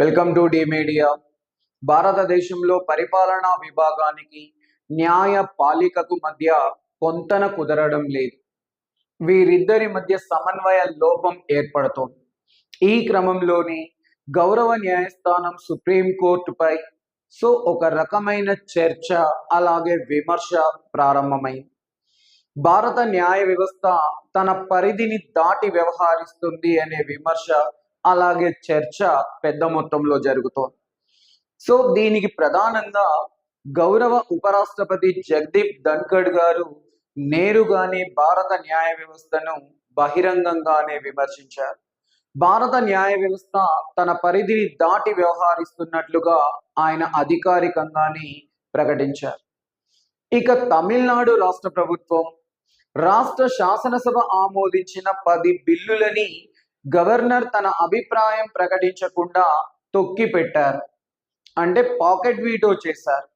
Welcome to D media భారతదేశంలో పరిపాలనా విభాగానికి న్యాయ పాలికకు మధ్య పొంతన కుదరడం లేదు. వీరిద్దరి మధ్య సమన్వయ లోపం ఏర్పడుతోంది. ఈ క్రమంలోనే గౌరవ న్యాయస్థానం సుప్రీంకోర్టుపై సో ఒక రకమైన చర్చ అలాగే విమర్శ ప్రారంభమైంది. భారత న్యాయ వ్యవస్థ తన పరిధిని దాటి వ్యవహరిస్తుంది అనే విమర్శ అలాగే చర్చ పెద్ద మొత్తంలో జరుగుతోంది. సో దీనికి ప్రధానంగా గౌరవ ఉపరాష్ట్రపతి జగదీప్ ధన్ఖడ్ గారు నేరుగానే భారత న్యాయ వ్యవస్థను బహిరంగంగానే విమర్శించారు. భారత న్యాయ వ్యవస్థ తన పరిధిని దాటి వ్యవహరిస్తున్నట్లుగా ఆయన అధికారికంగానే ప్రకటించారు. ఇక తమిళనాడు రాష్ట్ర ప్రభుత్వం రాష్ట్ర శాసనసభ ఆమోదించిన పది బిల్లులని గవర్నర్ తన అభిప్రాయం ప్రకటించకుండా తొక్కి పెట్టారు అంటే పాకెట్ వీటో చేశారు.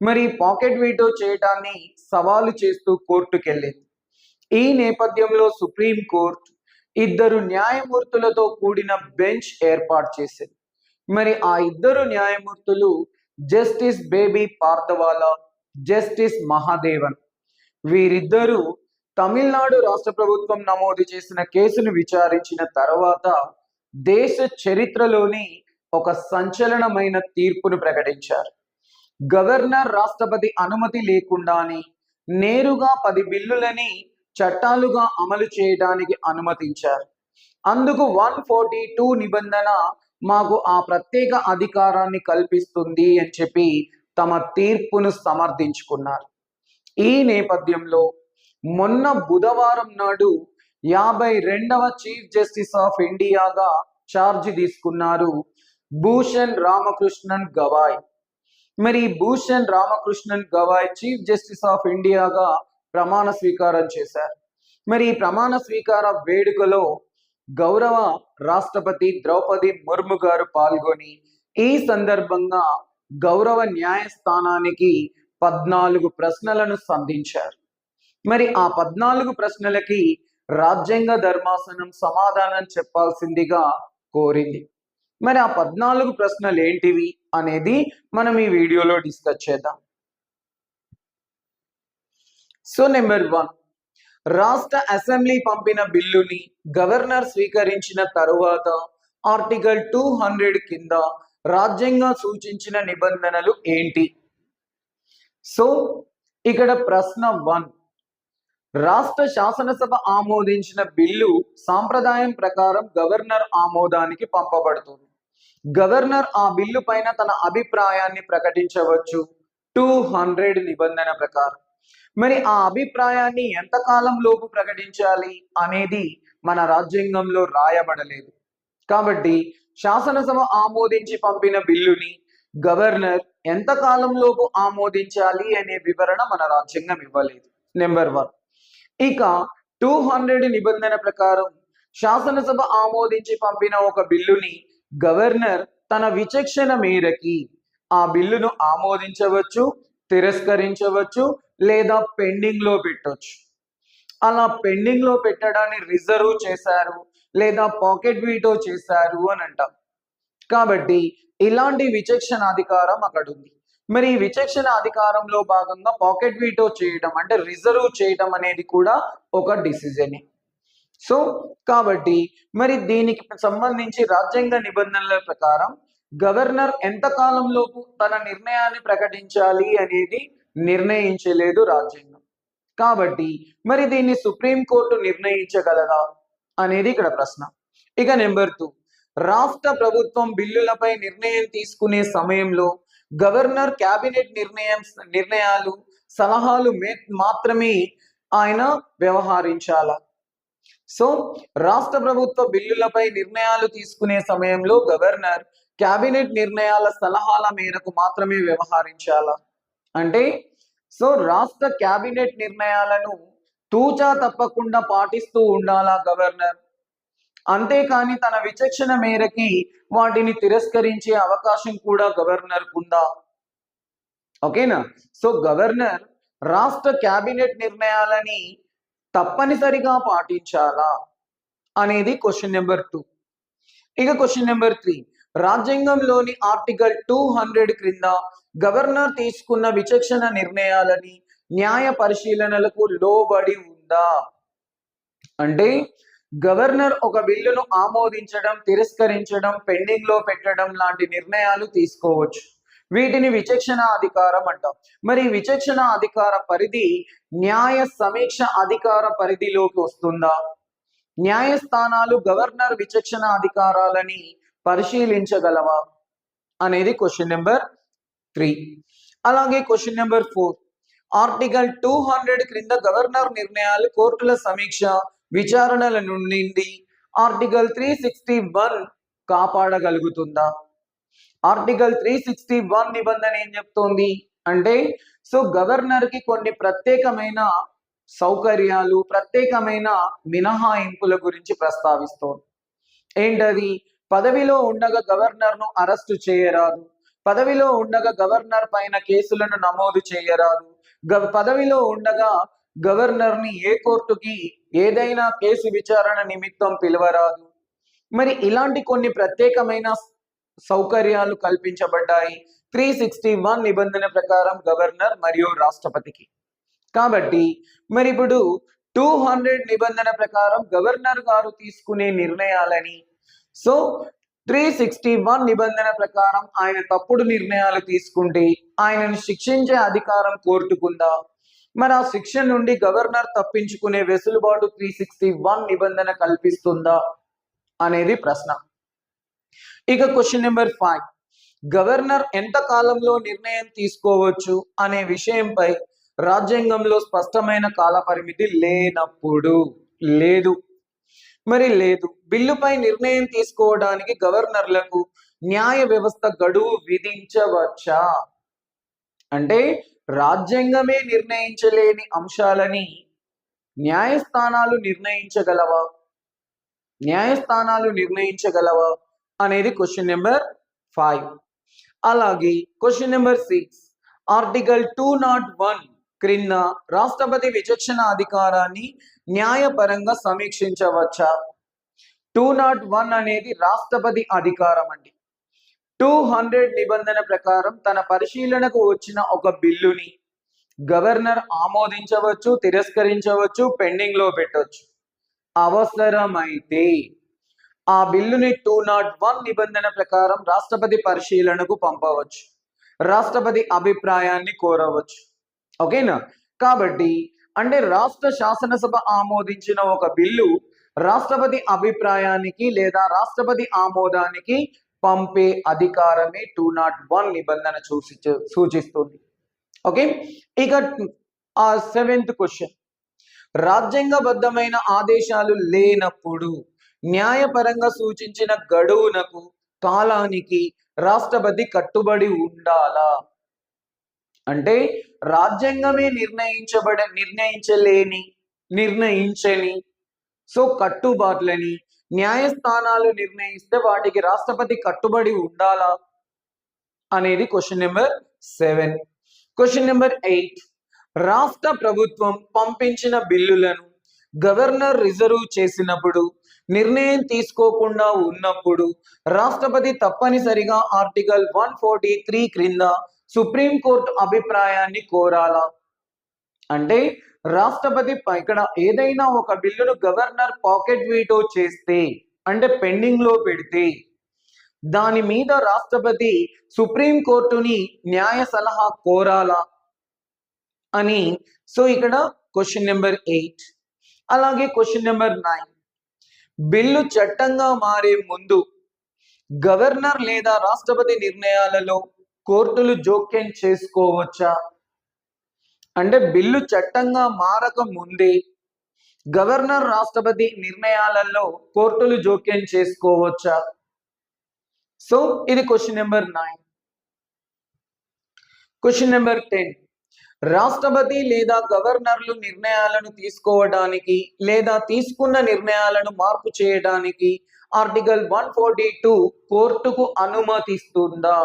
మరి పాకెట్ వీటో చేయటాన్ని సవాలు చేస్తూ కోర్టుకెళ్ళింది. ఈ నేపథ్యంలో సుప్రీం కోర్టు ఇద్దరు న్యాయమూర్తులతో కూడిన బెంచ్ ఏర్పాటు చేసింది. మరి ఆ ఇద్దరు న్యాయమూర్తులు జస్టిస్ బేబీ పార్థవాలా జస్టిస్ మహాదేవన్ వీరిద్దరూ తమిళనాడు రాష్ట్ర ప్రభుత్వం నమోదు చేసిన కేసును విచారించిన తర్వాత దేశ చరిత్రలోని ఒక సంచలనమైన తీర్పును ప్రకటించారు. గవర్నర్ రాష్ట్రపతి అనుమతి లేకుండానే నేరుగా పది బిల్లులని చట్టాలుగా అమలు చేయడానికి అనుమతించారు. అందుకు వన్ ఫార్టీ టూ నిబంధన మాకు ఆ ప్రత్యేక అధికారాన్ని కల్పిస్తుంది అని చెప్పి తమ తీర్పును సమర్థించుకున్నారు. ఈ నేపథ్యంలో మొన్న బుధవారం నాడు యాభై రెండవ చీఫ్ జస్టిస్ ఆఫ్ ఇండియాగా ఛార్జ్ తీసుకున్నారు భూషణ్ రామకృష్ణన్ గవాయ్. మరి Bhushan Ramakrishnan Gavai chief justice of ఇండియాగా ప్రమాణ స్వీకారం చేశారు. మరి ఈ ప్రమాణ స్వీకార వేడుకలో గౌరవ రాష్ట్రపతి ద్రౌపది ముర్ము గారు పాల్గొని ఈ సందర్భంగా గౌరవ న్యాయస్థానానికి పద్నాలుగు ప్రశ్నలను సంధించారు. మరి ఆ పద్నాలుగు ప్రశ్నలకి రాజ్యాంగ ధర్మాసనం సమాధానం చెప్పాల్సిందిగా కోరింది. మరి ఆ పద్నాలుగు ప్రశ్నలు ఏంటివి అనేది మనం ఈ వీడియోలో డిస్కస్ చేద్దాం. సో నెంబర్ వన్ రాష్ట్ర అసెంబ్లీ పంపిన బిల్లుని గవర్నర్ స్వీకరించిన తరువాత ఆర్టికల్ టూ హండ్రెడ్ కింద రాజ్యాంగం సూచించిన నిబంధనలు ఏంటి? సో ఇక్కడ ప్రశ్న వన్ రాష్ట్ర శాసనసభ ఆమోదించిన బిల్లు సాంప్రదాయం ప్రకారం గవర్నర్ ఆమోదానికి పంపబడుతుంది. గవర్నర్ ఆ బిల్లు పైన తన అభిప్రాయాన్ని ప్రకటించవచ్చు. టూ హండ్రెడ్ నిబంధన ప్రకారం. మరి ఆ అభిప్రాయాన్ని ఎంత కాలం లోపు ప్రకటించాలి అనేది మన రాజ్యాంగంలో రాయబడలేదు. కాబట్టి శాసనసభ ఆమోదించి పంపిన బిల్లుని గవర్నర్ ఎంత కాలంలోపు ఆమోదించాలి అనే వివరణ మన రాజ్యాంగం ఇవ్వలేదు. Number one. ఇక టూ హండ్రెడ్ నిబంధన ప్రకారం శాసనసభ ఆమోదించి పంపిన ఒక బిల్లుని గవర్నర్ తన విచక్షణ మేరకి ఆ బిల్లును ఆమోదించవచ్చు తిరస్కరించవచ్చు లేదా పెండింగ్లో పెట్టవచ్చు అలా పెండింగ్లో పెట్టడాన్ని రిజర్వ్ చేశారు లేదా పాకెట్ వీటో చేశారు అని అంటాం. కాబట్టి ఇలాంటి విచక్షణ అధికారం అక్కడ ఉంది మరి ఈ విచక్షణ అధికారంలో భాగంగా పాకెట్ వీటో చేయడం అంటే రిజర్వ్ చేయడం అనేది కూడా ఒక డిసిజనే. సో కాబట్టి మరి దీనికి సంబంధించి రాజ్యాంగ నిబంధనల ప్రకారం గవర్నర్ ఎంత కాలంలోపు తన నిర్ణయాన్ని ప్రకటించాలి అనేది నిర్ణయించలేదు రాజ్యాంగం. కాబట్టి మరి దీన్ని సుప్రీంకోర్టు నిర్ణయించగలదా అనేది ఇక్కడ ప్రశ్న. ఇక నెంబర్ టూ రాష్ట్ర ప్రభుత్వం బిల్లులపై నిర్ణయం తీసుకునే సమయంలో గవర్నర్ క్యాబినెట్ నిర్ణయం నిర్ణయాలు సలహాలు మాత్రమే ఆయన వ్యవహరించాల. సో రాష్ట్ర ప్రభుత్వ బిల్లులపై నిర్ణయాలు తీసుకునే సమయంలో గవర్నర్ క్యాబినెట్ నిర్ణయాల సలహాల మేరకు మాత్రమే వ్యవహరించాలా. అంటే సో రాష్ట్ర క్యాబినెట్ నిర్ణయాలను తూచా తప్పకుండా పాటిస్తూ ఉండాలా గవర్నర్? అంతేకాని తన విచక్షణ మేరకి వాటిని తిరస్కరించే అవకాశం కూడా గవర్నర్ ఉందా? ఓకేనా? సో గవర్నర్ రాష్ట్ర కేబినెట్ నిర్ణయాలని తప్పనిసరిగా పాటించాలా అనేది క్వశ్చన్ నెంబర్ టూ. ఇక క్వశ్చన్ నెంబర్ త్రీ. రాజ్యాంగంలోని ఆర్టికల్ టూ హండ్రెడ్ క్రింద గవర్నర్ తీసుకున్న విచక్షణ నిర్ణయాలని న్యాయ పరిశీలనలకు లోబడి ఉందా? అంటే గవర్నర్ ఒక బిల్లును ఆమోదించడం తిరస్కరించడం పెండింగ్లో పెట్టడం లాంటి నిర్ణయాలు తీసుకోవచ్చు. వీటిని విచక్షణ అధికారం అంటాం. మరి విచక్షణ అధికార పరిధి న్యాయ సమీక్ష అధికార పరిధిలోకి వస్తుందా? న్యాయస్థానాలు గవర్నర్ విచక్షణ అధికారాలని పరిశీలించగలవా? అనేది క్వశ్చన్ నెంబర్ త్రీ అలాగే question number four article two hundred క్రింద గవర్నర్ నిర్ణయాలు కోర్టుల సమీక్ష విచారణల నుండి ఆర్టికల్ త్రీ సిక్స్టీ వన్ కాపాడగలుగుతుందా? ఆర్టికల్ త్రీ సిక్స్టీ వన్ నిబంధన ఏం చెప్తోంది? అంటే సో గవర్నర్కి కొన్ని ప్రత్యేకమైన సౌకర్యాలు ప్రత్యేకమైన మినహాయింపుల గురించి ప్రస్తావిస్తోంది. ఏంటది? పదవిలో ఉండగా గవర్నర్ను అరెస్టు చేయరాదు. పదవిలో ఉండగా గవర్నర్ పైన కేసులను నమోదు చేయరాదు. గవ- పదవిలో ఉండగా గవర్నర్ని ఏ కోర్టుకి ఏదైనా కేసు విచారణ నిమిత్తం పిలవరాదు. మరి ఇలాంటి కొన్ని ప్రత్యేకమైన సౌకర్యాలు కల్పించబడ్డాయి. త్రీ సిక్స్టీ వన్ నిబంధన ప్రకారం గవర్నర్ మరియు రాష్ట్రపతికి. కాబట్టి మరి ఇప్పుడు టూ హండ్రెడ్ నిబంధన ప్రకారం గవర్నర్ గారు తీసుకునే నిర్ణయాలని సో త్రీ సిక్స్టీ వన్ నిబంధన ప్రకారం ఆయన తప్పుడు నిర్ణయాలు తీసుకుంటే ఆయనను శిక్షించే అధికారం కోర్టుకుందా? మరి ఆ శిక్ష నుండి గవర్నర్ తప్పించుకునే వెసులుబాటు త్రీ సిక్స్టీ వన్ నిబంధన కల్పిస్తుందా అనేది ప్రశ్న. ఇక క్వశ్చన్ నెంబర్ ఫైవ్ గవర్నర్ ఎంత కాలంలో నిర్ణయం తీసుకోవచ్చు అనే విషయంపై రాజ్యాంగంలో స్పష్టమైన కాల పరిమితి లేనప్పుడు లేదు. మరి లేదు. బిల్లుపై నిర్ణయం తీసుకోవడానికి గవర్నర్లకు న్యాయ వ్యవస్థ గడువు విధించవచ్చా? అంటే రాజ్యాంగమే నిర్ణయించలేని అంశాలని న్యాయస్థానాలు నిర్ణయించగలవా? న్యాయస్థానాలు నిర్ణయించగలవా? అనేది క్వశ్చన్ నెంబర్ ఫైవ్ అలాగే question number six article two nought one క్రింద రాష్ట్రపతి విచక్షణ అధికారాన్ని న్యాయపరంగా సమీక్షించవచ్చా? టూ నాట్ వన్ అనేది రాష్ట్రపతి అధికారం అండి. టూ హండ్రెడ్ నిబంధన ప్రకారం తన పరిశీలనకు వచ్చిన ఒక బిల్లుని గవర్నర్ ఆమోదించవచ్చు తిరస్కరించవచ్చు పెండింగ్లో పెట్టవచ్చు అవసరమైతే ఆ బిల్లుని టూ నాట్ వన్ నిబంధన ప్రకారం రాష్ట్రపతి పరిశీలనకు పంపవచ్చు. రాష్ట్రపతి అభిప్రాయాన్ని కోరవచ్చు. ఓకేనా? కాబట్టి అంటే రాష్ట్ర శాసనసభ ఆమోదించిన ఒక బిల్లు రాష్ట్రపతి అభిప్రాయానికి లేదా రాష్ట్రపతి ఆమోదానికి పంపే అధికారమే టూ నాట్ వన్ నిబంధన చూసి సూచిస్తుంది. ఓకే? ఇక ఆ సెవెంత్ క్వశ్చన్. రాజ్యాంగబద్ధమైన ఆదేశాలు లేనప్పుడు న్యాయపరంగా సూచించిన గడువునకు కాలానికి రాష్ట్రపతి కట్టుబడి ఉండాలా? అంటే రాజ్యాంగమే నిర్ణయించబడ నిర్ణయించలేని నిర్ణయించని సో కట్టుబాట్లని న్యాయస్థానాలు నిర్ణయిస్తే వాటికి రాష్ట్రపతి కట్టుబడి ఉండాలా అనేది question number seven question number eight రాష్ట్ర ప్రభుత్వం పంపించిన బిల్లులను గవర్నర్ రిజర్వ్ చేసినప్పుడు నిర్ణయం తీసుకోకుండా ఉన్నప్పుడు రాష్ట్రపతి తప్పనిసరిగా ఆర్టికల్ వన్ ఫార్టీ త్రీ క్రింద సుప్రీంకోర్టు అభిప్రాయాన్ని కోరాలా? అంటే రాష్ట్రపతి ఇక్కడ ఏదైనా ఒక బిల్లును గవర్నర్ పాకెట్ వీటో చేస్తే అంటే పెండింగ్లో పెడితే దాని మీద రాష్ట్రపతి సుప్రీం కోర్టుని న్యాయ సలహా కోరాలా అని. సో ఇక్కడ క్వశ్చన్ నెంబర్ ఎయిట్. అలాగే క్వశ్చన్ నెంబర్ నైన్. బిల్లు చట్టంగా మారే ముందు గవర్నర్ లేదా రాష్ట్రపతి నిర్ణయాలలో కోర్టులు జోక్యం చేసుకోవచ్చా? అంటే బిల్లు చట్టంగా మారక ముందే గవర్నర్ రాష్ట్రపతి నిర్ణయాలలో కోర్టులు జోక్యం చేసుకోవచ్చా? సో ఇది question number nine. Question number ten. రాష్ట్రపతి లేదా గవర్నర్లు నిర్ణయాలను తీసుకోవడానికి లేదా తీసుకున్న నిర్ణయాలను మార్పు చేయడానికి ఆర్టికల్ వన్ ఫార్టీ టూ కోర్టుకు అనుమతిస్తుందా?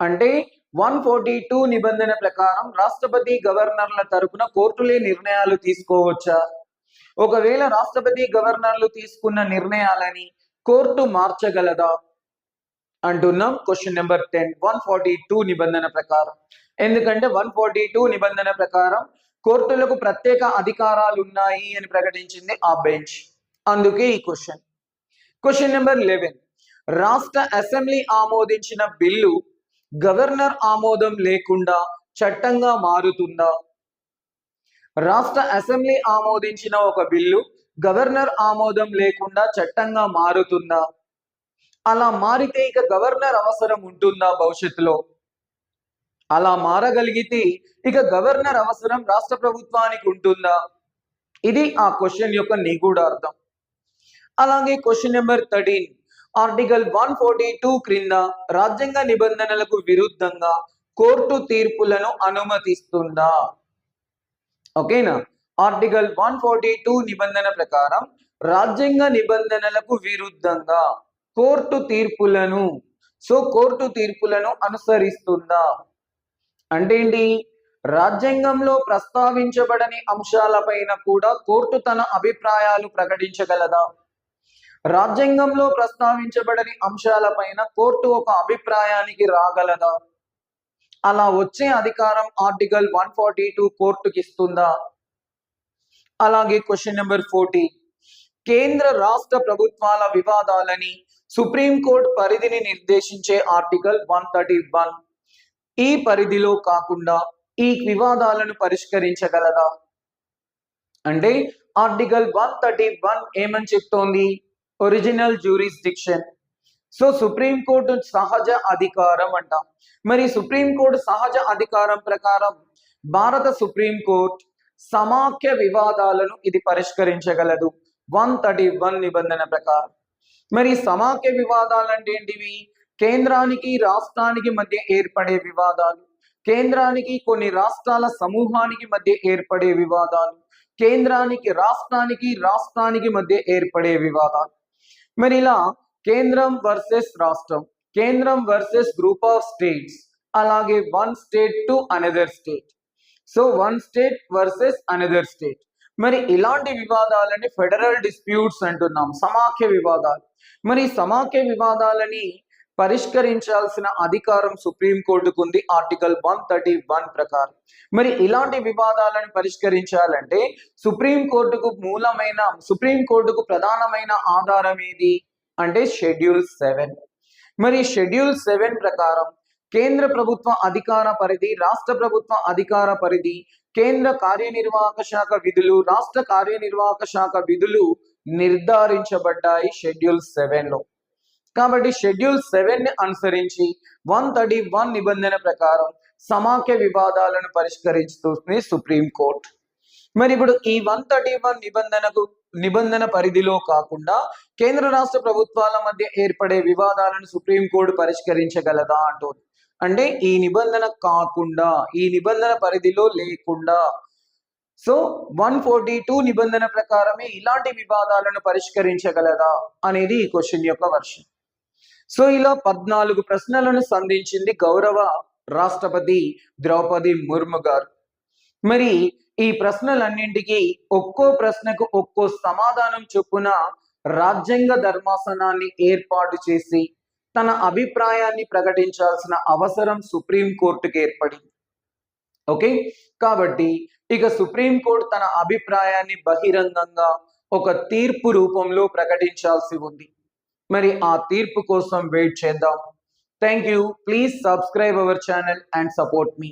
అంటే వన్ ఫార్టీ టూ నిబంధన ప్రకారం రాష్ట్రపతి గవర్నర్ల తరపున కోర్టులే నిర్ణయాలు తీసుకోవచ్చా? ఒకవేళ రాష్ట్రపతి గవర్నర్లు తీసుకున్న నిర్ణయాలని కోర్టు మార్చగలదా? అంటున్నాం. Question number ten. One forty two నిబంధన ప్రకారం. ఎందుకంటే వన్ ఫార్టీ టూ నిబంధన ప్రకారం కోర్టులకు ప్రత్యేక అధికారాలు ఉన్నాయి అని ప్రకటించింది ఆ బెంచ్. అందుకే ఈ క్వశ్చన్. Question number eleven. రాష్ట్ర అసెంబ్లీ ఆమోదించిన బిల్లు గవర్నర్ ఆమోదం లేకుండా చట్టంగా మారుతుందా? రాష్ట్ర అసెంబ్లీ ఆమోదించిన ఒక బిల్లు గవర్నర్ ఆమోదం లేకుండా చట్టంగా మారుతుందా? అలా మారితే ఇక గవర్నర్ అవసరం ఉంటుందా భవిష్యత్తులో? అలా మారగలిగితే ఇక గవర్నర్ అవసరం రాష్ట్ర ప్రభుత్వానికి ఉంటుందా? ఇది ఆ క్వశ్చన్ యొక్క నిగూఢార్థం అలాగే question number thirteen. Article one forty two క్రింద రాజ్యాంగ నిబంధనలకు విరుద్ధంగా కోర్టు తీర్పులను అనుమతిస్తుందా? ఓకేనా? ఆర్టికల్ వన్ ఫార్టీ టూ నిబంధన ప్రకారం రాజ్యాంగ నిబంధనలకు విరుద్ధంగా కోర్టు తీర్పులను సో కోర్టు తీర్పులను అనుసరిస్తుందా? అంటే ఏంటి? రాజ్యాంగంలో ప్రస్తావించబడని అంశాలపైన కూడా కోర్టు తన అభిప్రాయాలు ప్రకటించగలదా? రాజ్యాంగంలో ప్రస్తావించబడని అంశాలపైన కోర్టు ఒక అభిప్రాయానికి రాగలదా? అలా వచ్చే అధికారం ఆర్టికల్ వన్ ఫార్టీ టూ కోర్టుకి ఇస్తుందా? అలాగే క్వశ్చన్ నెంబర్ ఫోర్టీ. కేంద్ర రాష్ట్ర ప్రభుత్వాల వివాదాలని సుప్రీంకోర్టు పరిధిని నిర్దేశించే ఆర్టికల్ వన్ థర్టీ వన్. ఈ పరిధిలో కాకుండా ఈ వివాదాలను పరిష్కరించగలదా? అంటే ఆర్టికల్ వన్ థర్టీ వన్ ఏమని చెప్తోంది? ఒరిజినల్ జ్యూరిస్డిక్షన్ సో సుప్రీంకోర్టు సహజ అధికారం అంట మరి సుప్రీంకోర్టు సహజ అధికారం ప్రకారం భారత సుప్రీంకోర్టు సమాఖ్య వివాదాలను ఇది పరిష్కరించగలదు వన్ థర్టీ వన్ నిబంధన ప్రకారం మరి సమాఖ్య వివాదాలు అంటే ఏంటివి కేంద్రానికి రాష్ట్రానికి మధ్య ఏర్పడే వివాదాలు కేంద్రానికి కొన్ని రాష్ట్రాల సమూహానికి మధ్య ఏర్పడే వివాదాలు కేంద్రానికి రాష్ట్రానికి రాష్ట్రానికి మధ్య ఏర్పడే వివాదాలు మరి ఇలా కేంద్రం వర్సెస్ రాష్ట్రం కేంద్రం వర్సెస్ గ్రూప్ ఆఫ్ స్టేట్స్ అలాగే one state to another state. So one state versus another state. మరి ఇలాంటి వివాదాలని ఫెడరల్ డిస్ప్యూట్స్ అంటున్నాం సమాఖ్య వివాదాలు. మరి సమాఖ్య వివాదాలని పరిష్కరించాల్సిన అధికారం సుప్రీంకోర్టుకు ఉంది ఆర్టికల్ వన్ థర్టీ వన్ ప్రకారం. మరి ఇలాంటి వివాదాలను పరిష్కరించాలంటే సుప్రీం కోర్టుకు మూలమైన సుప్రీం కోర్టుకు ప్రధానమైన ఆధారం ఏది? అంటే షెడ్యూల్ సెవెన్. మరి షెడ్యూల్ సెవెన్ ప్రకారం కేంద్ర ప్రభుత్వ అధికార పరిధి రాష్ట్ర ప్రభుత్వ అధికార పరిధి కేంద్ర కార్యనిర్వాహక శాఖ విధులు రాష్ట్ర కార్యనిర్వాహక శాఖ విధులు నిర్ధారించబడ్డాయి షెడ్యూల్ సెవెన్లో కాబట్టి షెడ్యూల్ సెవెన్ని అనుసరించి వన్ థర్టీ వన్ నిబంధన ప్రకారం సమాఖ్య వివాదాలను పరిష్కరిస్తుంది సుప్రీం కోర్టు. మరి ఇప్పుడు ఈ వన్ థర్టీ వన్ నిబంధనకు నిబంధన పరిధిలో కాకుండా కేంద్ర రాష్ట్ర ప్రభుత్వాల మధ్య ఏర్పడే వివాదాలను సుప్రీం కోర్టు పరిష్కరించగలదా అంటుంది. అంటే ఈ నిబంధన కాకుండా ఈ నిబంధన పరిధిలో లేకుండా. సో వన్ ఫార్టీ టూ నిబంధన ప్రకారమే ఇలాంటి వివాదాలను పరిష్కరించగలదా అనేది ఈ క్వశ్చన్ యొక్క వర్షన్. సో ఇలా పద్నాలుగు ప్రశ్నలను సంధించింది గౌరవ రాష్ట్రపతి ద్రౌపది ముర్ము గారు. మరి ఈ ప్రశ్నలన్నింటికి ఒక్కో ప్రశ్నకు ఒక్కో సమాధానం చొప్పున రాజ్యాంగ ధర్మాసనాన్ని ఏర్పాటు చేసి తన అభిప్రాయాన్ని ప్రకటించాల్సిన అవసరం సుప్రీంకోర్టుకి ఏర్పడింది. ఓకే? కాబట్టి ఇక సుప్రీం కోర్టు తన అభిప్రాయాన్ని బహిరంగంగా ఒక తీర్పు రూపంలో ప్రకటించాల్సి ఉంది. మరి ఆ తీర్పు కోసం వెయిట్ చేద్దాం. Thank you please subscribe our channel and support me